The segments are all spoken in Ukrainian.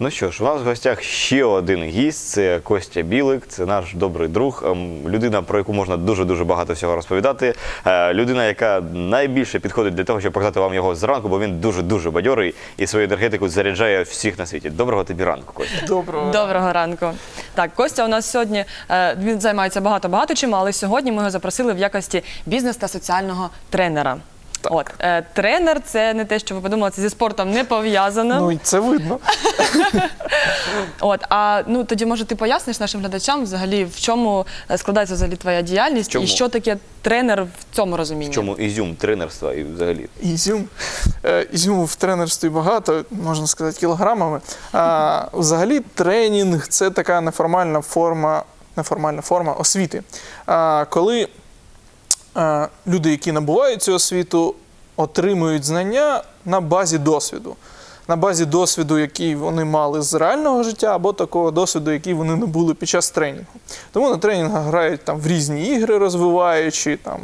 Ну що ж, у нас в гостях ще один гість. Це Костя Білик, це наш добрий друг, ем, людина, про яку можна дуже дуже багато всього розповідати. Е, Людина, яка найбільше підходить для того, щоб показати вам його зранку, бо він дуже дуже бадьорий і свою енергетику заряджає всіх на світі. Доброго тобі ранку, Костя. Доброго. Доброго ранку. Так, Костя у нас сьогодні е, він займається багато багато чим, але сьогодні ми його запросили в якості бізнес та соціального тренера. От е, тренер це не те, що ви подумали, це зі спортом не пов'язано. Ну і це видно. От а ну тоді може ти поясниш нашим глядачам взагалі в чому е, складається взагалі твоя діяльність Чому? і що таке тренер в цьому розумінні? В чому ізюм тренерства і взагалі? Ізюм. Е, Ізюму в тренерстві багато, можна сказати, кілограмами. А, взагалі, тренінг це така неформальна форма, неформальна форма освіти. А, коли люди, які набувають цю освіту, отримують знання на базі досвіду. На базі досвіду, який вони мали з реального життя, або такого досвіду, який вони набули під час тренінгу. Тому на тренінгах грають там в різні ігри, розвиваючи там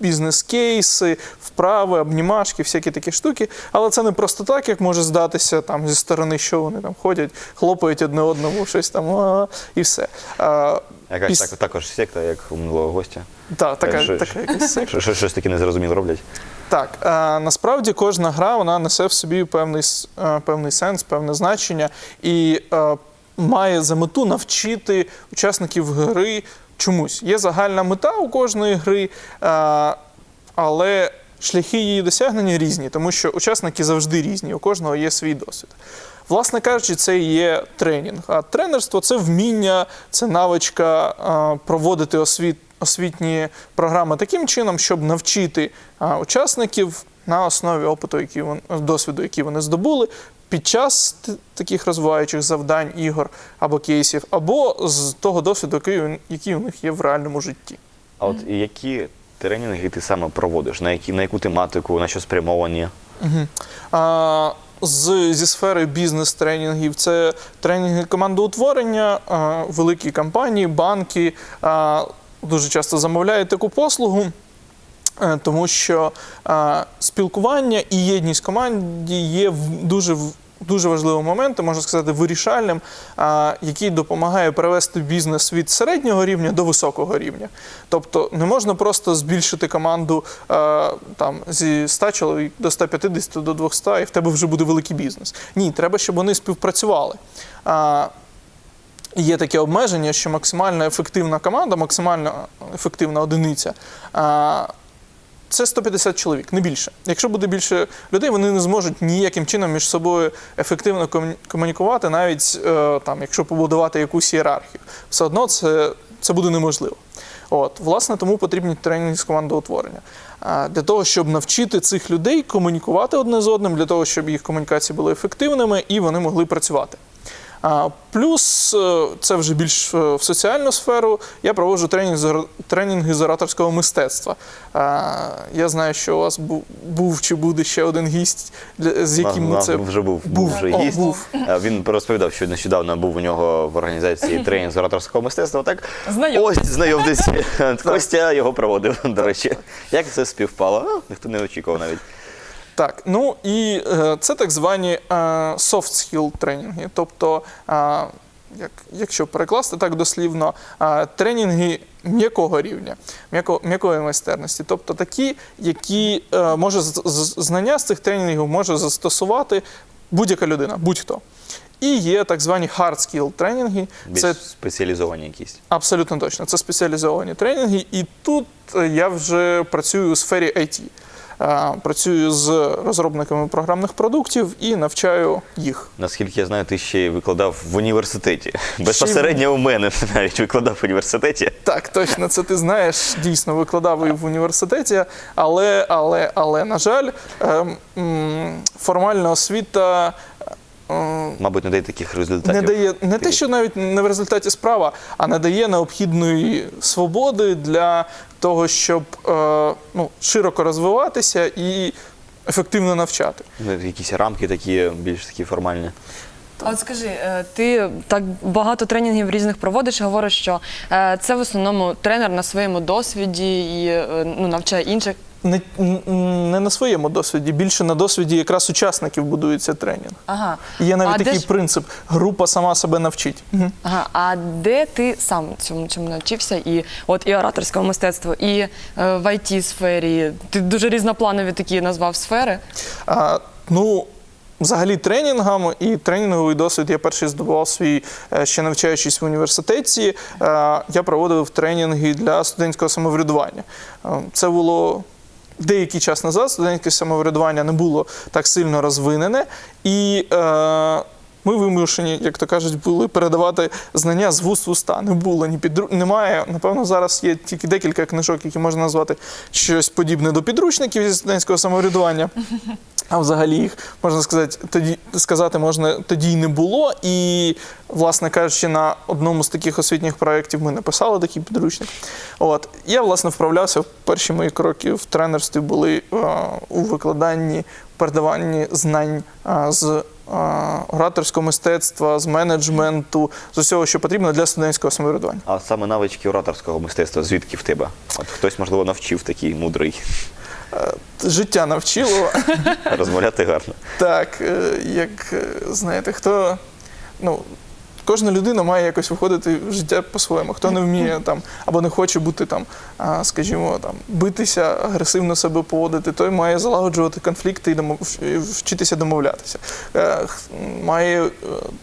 бізнес-кейси, вправи, обнімашки, всякі такі штуки. Але це не просто так, як може здатися там зі сторони, що вони там ходять, хлопають одне одному, щось там і все. А, Якась піс- так, також секта, як у минулого гостя. та, така, Що- така якась секта. Що, що, щось таке незрозуміло роблять. Так, е, насправді кожна гра вона несе в собі певний, е, певний сенс, певне значення і е, має за мету навчити учасників гри чомусь. Є загальна мета у кожної гри, е, але шляхи її досягнення різні, тому що учасники завжди різні, у кожного є свій досвід. Власне кажучи, це і є тренінг. А тренерство це вміння, це навичка е, проводити освіт, освітні програми таким чином, щоб навчити е, учасників на основі опиту, який вони, досвіду, який вони здобули. Під час таких розвиваючих завдань, ігор або кейсів, або з того досвіду, який, який у них є в реальному житті. А от які тренінги ти саме проводиш? На, які, на яку тематику, на що спрямовані? А, з, зі сфери бізнес-тренінгів це тренінги командоутворення, великі компанії, банки дуже часто замовляють таку послугу. е, Тому що а, спілкування і єдність команді є в- дуже дуже важливим моментом, можна сказати, вирішальним, який допомагає перевести бізнес від середнього рівня до високого рівня. Тобто не можна просто збільшити команду там зі 100 чоловік до 150 до 200, і в тебе вже буде великий бізнес. Ні, треба, щоб вони співпрацювали. Є таке обмеження, що максимально ефективна команда, максимально ефективна одиниця. Це 150 чоловік, не більше. Якщо буде більше людей, вони не зможуть ніяким чином між собою ефективно комунікувати, навіть е, там, якщо побудувати якусь ієрархію. Все одно це, це буде неможливо. От, власне, тому потрібні тренінги з командоутворення. А, Для того, щоб навчити цих людей комунікувати одне з одним, для того, щоб їх комунікації були ефективними і вони могли працювати. А, Плюс е, це вже більш е, в соціальну сферу. Я проводжу тренінг з тренінги з ораторського мистецтва. А, Я знаю, що у вас був, був чи буде ще один гість, з яким ми це вже був, був вже О, був. Він розповідав, що нещодавно був у нього в організації тренінг з ораторського мистецтва. Так Знайомий. ось знайомтесь. Костя його проводив. До речі, як це співпало? Ніхто не очікував навіть. Так, ну і е, це так звані е, soft skill тренінги. Тобто, е, як, якщо перекласти так дослівно, тренінги м'якого рівня, м'яко, м'якої майстерності. Тобто такі, які може знання з цих тренінгів може застосувати будь-яка людина, будь-хто. І є так звані hard skill тренінги. Більш Це спеціалізовані якісь. Абсолютно точно. Це спеціалізовані тренінги, і тут я вже працюю у сфері IT. Е, Працюю з розробниками програмних продуктів і навчаю їх. Наскільки я знаю, ти ще й викладав в університеті. Безпосередньо у мене навіть викладав в університеті. Так, точно, це ти знаєш. Дійсно, викладав і в університеті, але, але, але, на жаль, ем, формальна освіта. Ем, Мабуть, не дає таких результатів. не дає не те, що навіть не в результаті справа, а не дає необхідної свободи для того, щоб е, ну, широко розвиватися і ефективно навчати. Ну, Якісь рамки такі, більш такі формальні. А от скажи, е, ти так багато тренінгів різних проводиш і говориш, що е, це в основному тренер на своєму досвіді і е, ну, навчає інших. Не, не на своєму досвіді, більше на досвіді якраз учасників будується тренінг. Ага. Є навіть а такий ж- принцип: група сама себе навчить. Ага, а де ти сам цьому чому навчився? І от і ораторському мистецтву, і е, в it сфері. Ти дуже різнопланові такі назвав сфери. А, ну, взагалі, тренінгам і тренінговий досвід я перший здобував свій, е, ще навчаючись в університеті. Е, Я проводив тренінги для студентського самоврядування. Е, Це було. Деякий час назад студентське самоврядування не було так сильно розвинене, і е, ми вимушені, як то кажуть, були передавати знання з вуст в уста. Не було ні підру... немає. Напевно, зараз є тільки декілька книжок, які можна назвати щось подібне до підручників зі студентського самоврядування. А взагалі їх можна сказати, тоді сказати можна тоді й не було. І, власне кажучи, на одному з таких освітніх проєктів ми написали такий підручник. От я власне вправлявся. Перші мої кроки в тренерстві були е, у викладанні, передаванні знань е, з е, ораторського мистецтва, з менеджменту, з усього, що потрібно для студентського самоврядування. А саме навички ораторського мистецтва, звідки в тебе? От хтось, можливо, навчив такий мудрий Життя навчило. розмовляти гарно. Так, е, як е, знаєте, хто. Ну, кожна людина має якось виходити в життя по-своєму. Хто не вміє там або не хоче бути там, скажімо, там битися, агресивно себе поводити, той має залагоджувати конфлікти і вчитися домовлятися. Е, Має е,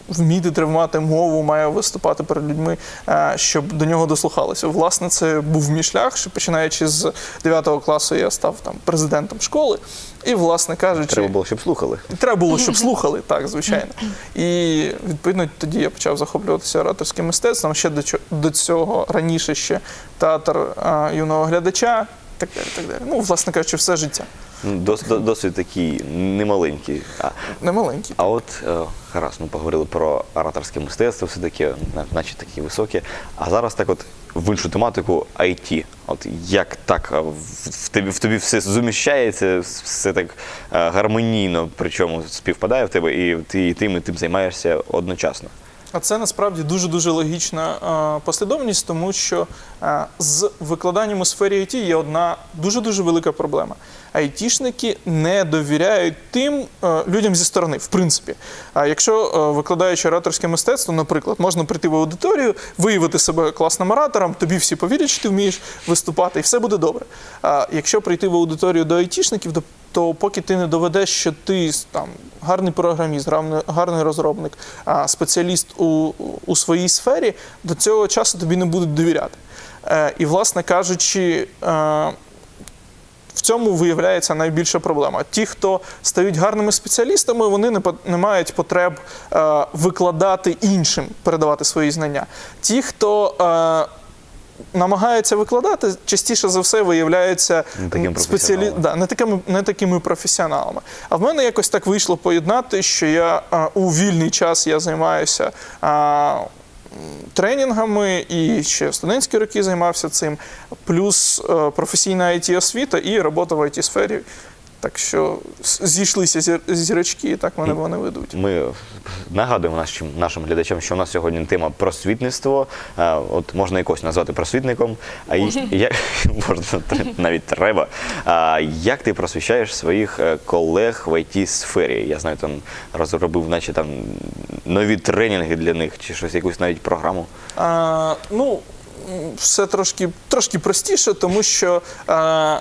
вміти тримати мову, має виступати перед людьми, е, щоб до нього дослухалися. Власне, це був мій шлях, що починаючи з 9 класу я став там президентом школи. І, власне кажучи, Треба було, щоб слухали. Треба було, щоб слухали, так, звичайно. І відповідно тоді я почав захоплюватися ораторським мистецтвом. Ще до, до цього раніше ще театр а, юного глядача, так далі, так далі. Ну, власне кажучи, все життя. Ну, дос, до- досвід такий немаленький. А, Не маленький. а от е, гаразд, ми поговорили про ораторське мистецтво, все таке, наче такі високі. А зараз так от в іншу тематику IT. От як так е, в, в тобі в тобі все зуміщається, все так е, гармонійно, причому співпадає в тебе, і ти і тим, і тим займаєшся одночасно. А це насправді дуже дуже логічна е, послідовність, тому що е, з викладанням у сфері IT є одна дуже дуже велика проблема. Айтішники не довіряють тим е, людям зі сторони, в принципі. А якщо викладаючи ораторське мистецтво, наприклад, можна прийти в аудиторію, виявити себе класним оратором, тобі всі повірять, що ти вмієш виступати, і все буде добре. А якщо прийти в аудиторію до айтішників, то поки ти не доведеш, що ти там гарний програміст, гарний, розробник, спеціаліст у, у своїй сфері, до цього часу тобі не будуть довіряти. Е, і, власне кажучи, е, в цьому виявляється найбільша проблема. Ті, хто стають гарними спеціалістами, вони не, не мають потреб е, викладати іншим, передавати свої знання. Ті, хто намагаються викладати, частіше за все виявляються Не такими спеціалі... професіоналами. да, не, такими, не такими професіоналами. А в мене якось так вийшло поєднати, що я а, у вільний час я займаюся. А, Тренінгами і ще в студентські роки займався цим, плюс е, професійна it освіта і робота в it сфері. Так що зійшлися зірочки, і так мене вони ведуть. Ми нагадуємо нашим, нашим глядачам, що у нас сьогодні тема просвітництво. От можна якось назвати просвітником, а як можна навіть треба. А як ти просвіщаєш своїх е, колег в it сфері? Я знаю, там розробив, наче там нові тренінги для них, чи щось, якусь навіть програму. А, ну, все трошки, трошки простіше, тому що а,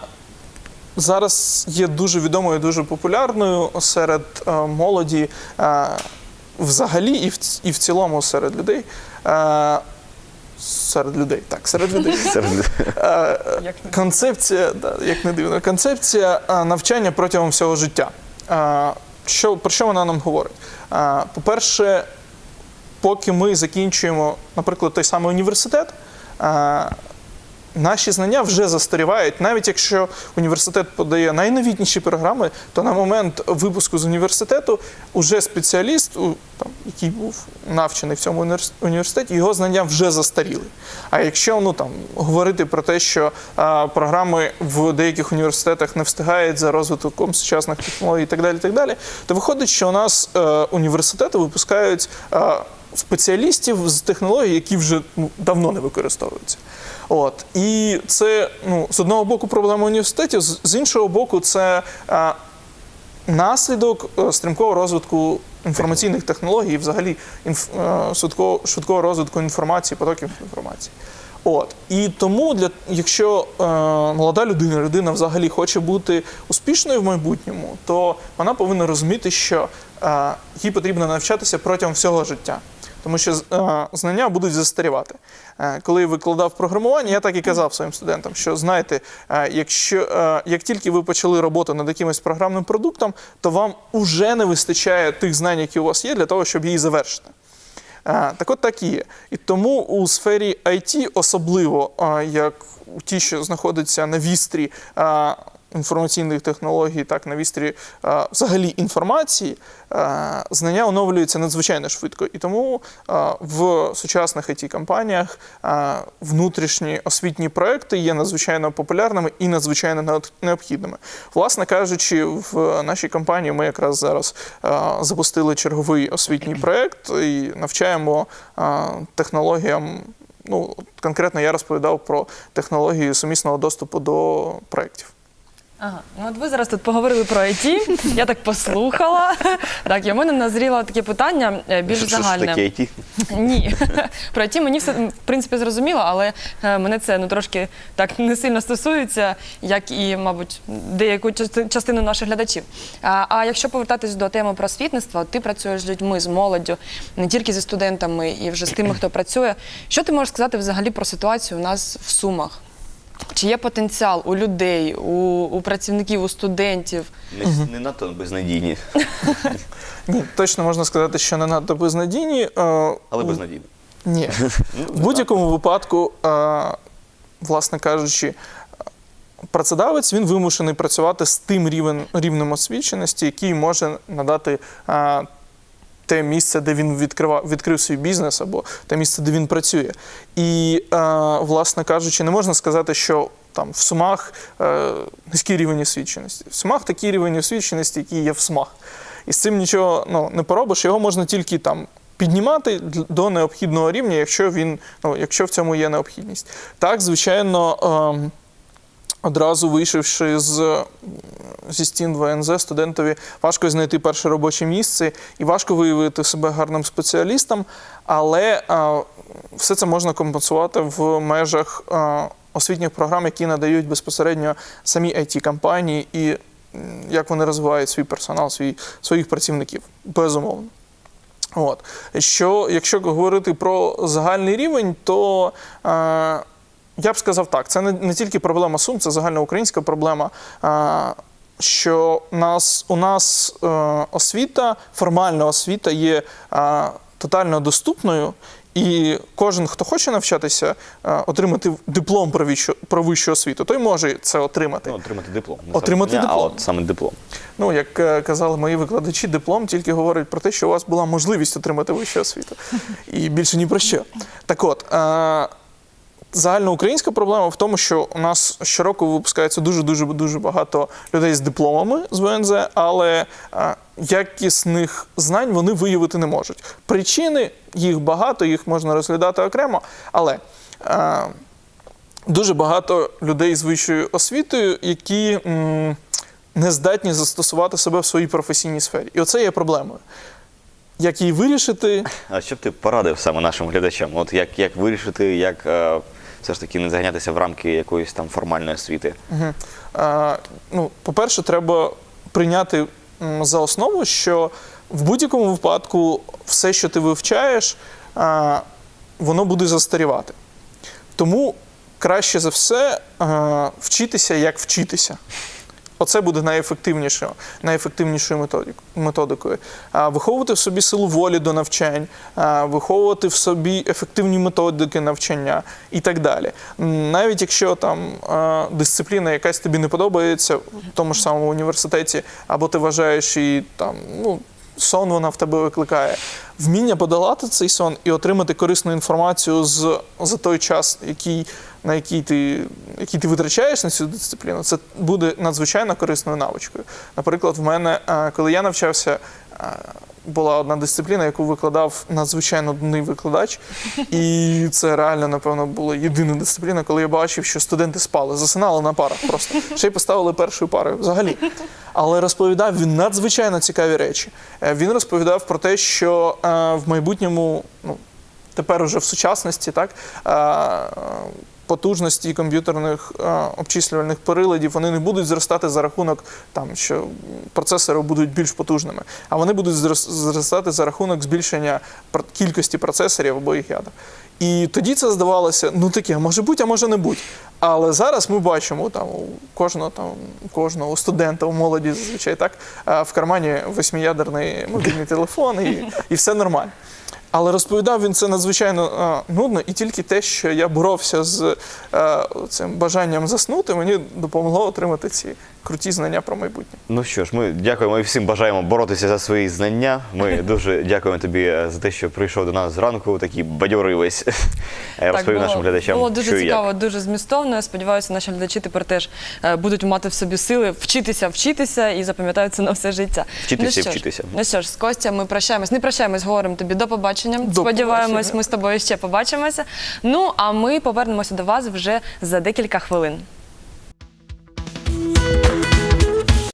зараз є дуже відомою, дуже популярною серед а, молоді а, взагалі і в, і в цілому серед людей. А, серед людей, так, серед людей. Серед- Е, Концепція, да, як не дивно, концепція навчання протягом всього життя. Що, про що вона нам говорить? По-перше, поки ми закінчуємо, наприклад, той самий університет, наші знання вже застарівають. Навіть якщо університет подає найновітніші програми, то на момент випуску з університету уже спеціаліст, там, який був навчений в цьому універс- університеті, його знання вже застаріли. А якщо ну там говорити про те, що а, програми в деяких університетах не встигають за розвитком сучасних технологій і так далі, так далі, то виходить, що у нас е, університети випускають. е, Спеціалістів з технологій, які вже ну, давно не використовуються. От і це ну з одного боку проблема університетів, з, іншого боку, це е, наслідок е, стрімкого розвитку інформаційних технологій, і взагалі інф, е, швидкого, швидкого розвитку інформації, потоків інформації. От і тому, для якщо е, молода людина, людина взагалі хоче бути успішною в майбутньому, то вона повинна розуміти, що е, їй потрібно навчатися протягом всього життя. Тому що е, знання будуть застарівати. Е, коли я викладав програмування, я так і казав своїм студентам, що знаєте, е, якщо як тільки ви почали роботу над якимось програмним продуктом, то вам уже не вистачає тих знань, які у вас є, для того, щоб її завершити. Так от так і є. І тому у сфері IT, особливо як ті, що знаходяться на вістрі інформаційних технологій, так на вістрі взагалі інформації, знання оновлюються надзвичайно швидко. І тому в сучасних it компаніях внутрішні освітні проекти є надзвичайно популярними і надзвичайно необхідними. Власне кажучи, в нашій компанії ми якраз зараз запустили черговий освітній проект і навчаємо технологіям. Ну, конкретно я розповідав про технології сумісного доступу до проєктів. Ага, ну от ви зараз тут поговорили про IT, я так послухала. Так, і у мене назріло таке питання е, більш Що, що ж загальне. таке IT? Ні, про IT мені все в принципі зрозуміло, але е, мене це ну трошки так не сильно стосується, як і, мабуть, деяку части- частину наших глядачів. А, а якщо повертатись до теми просвітництва, от ти працюєш з людьми, з молоддю, не тільки зі студентами і вже з тими, хто працює. Що ти можеш сказати взагалі про ситуацію у нас в Сумах? Чи є потенціал у людей, у, у працівників, у студентів? Не, не надто безнадійні, Ні, точно можна сказати, що не надто безнадійні. е, але безнадійні. Ні. В будь-якому випадку, е, власне кажучи, працедавець він вимушений працювати з тим рівень, рівнем освіченості, який може надати е, те місце, де він відкривав, відкрив свій бізнес, або те місце, де він працює. І, е, власне кажучи, не можна сказати, що там в Сумах е, низький рівень освіченості. В Сумах такий рівень освіченості, який є в Сумах. І з цим нічого ну, не поробиш, його можна тільки там. Піднімати до необхідного рівня, якщо він ну, якщо в цьому є необхідність. Так, звичайно, ем, одразу вийшовши з, зі стін ВНЗ, студентові важко знайти перше робоче місце і важко виявити себе гарним спеціалістом, але е, все це можна компенсувати в межах е, освітніх програм, які надають безпосередньо самі it компанії і як вони розвивають свій персонал, свій, своїх працівників. Безумовно. От. Що, якщо говорити про загальний рівень, то е, я б сказав так: це не, не тільки проблема Сум, це загальноукраїнська проблема. Е, що нас, у нас е, освіта, формальна освіта є е, тотально доступною, і кожен, хто хоче навчатися, е, отримати диплом про вищу, про вищу освіту, той може це отримати. Ну, отримати диплом. Не Отримати саме диплом. А от саме диплом. Ну, як е, казали мої викладачі, диплом тільки говорить про те, що у вас була можливість отримати вищу освіту. І більше ні про що. Так от, е, загальноукраїнська проблема в тому, що у нас щороку випускається дуже-дуже дуже багато людей з дипломами з ВНЗ, але е, якісних знань вони виявити не можуть. Причини їх багато, їх можна розглядати окремо, але. Е, дуже багато людей з вищою освітою, які не здатні застосувати себе в своїй професійній сфері. І оце є проблемою. Як її вирішити? А що б ти порадив саме нашим глядачам? От як, як вирішити, як е, все ж таки не заганятися в рамки якоїсь там формальної освіти? Ну, по-перше, треба прийняти за основу, що в будь-якому випадку все, що ти вивчаєш, воно буде застарівати. Тому краще за все вчитися, як вчитися. Оце буде найефективнішою, найефективнішою методик- методикою. Виховувати в собі силу волі до навчань, виховувати в собі ефективні методики навчання і так далі. Навіть якщо там дисципліна якась тобі не подобається в тому ж самому університеті, або ти вважаєш її там, ну. Сон вона в тебе викликає. Вміння подолати цей сон і отримати корисну інформацію з, за той час, який, на який ти, який ти витрачаєш на цю дисципліну, це буде надзвичайно корисною навичкою. Наприклад, в мене, е, коли я навчався, е, була одна дисципліна, яку викладав надзвичайно нудний викладач. І це реально, напевно, була єдина дисципліна, коли я бачив, що студенти спали, засинали на парах просто. Ще й поставили першою парою взагалі. Але розповідав він надзвичайно цікаві речі. Е, Він розповідав про те, що е, в майбутньому, ну, тепер уже в сучасності, так. Потужності комп'ютерних е, обчислювальних приладів вони не будуть зростати за рахунок там, що процесори будуть більш потужними, а вони будуть зростати за рахунок збільшення кількості процесорів або їх ядер. І тоді це здавалося, ну таке, може бути, а може не бути. Але зараз ми бачимо там у кожного там кожного студента у молоді зазвичай так е, в кармані восьмиядерний мобільний телефон, і, і все нормально. Але розповідав він це надзвичайно е, нудно, і тільки те, що я боровся з е, цим бажанням заснути, мені допомогло отримати ці круті знання про майбутнє. Ну що ж, ми дякуємо і всім бажаємо боротися за свої знання. Ми дуже дякуємо тобі е, за те, що прийшов до нас зранку, такий бадьорий весь. Розповів нашим глядачам. було дуже що і як. цікаво, дуже змістовно. Я сподіваюся, наші глядачі тепер теж е, будуть мати в собі сили вчитися, вчитися і запам'ятають це на все життя. Вчитися і що ж, вчитися. Ну що ж, з Костя, ми прощаємось. Не прощаємось, говоримо тобі до побачення. До Сподіваємось, побачення. ми з тобою ще побачимося. Ну а ми повернемося до вас вже за декілька хвилин.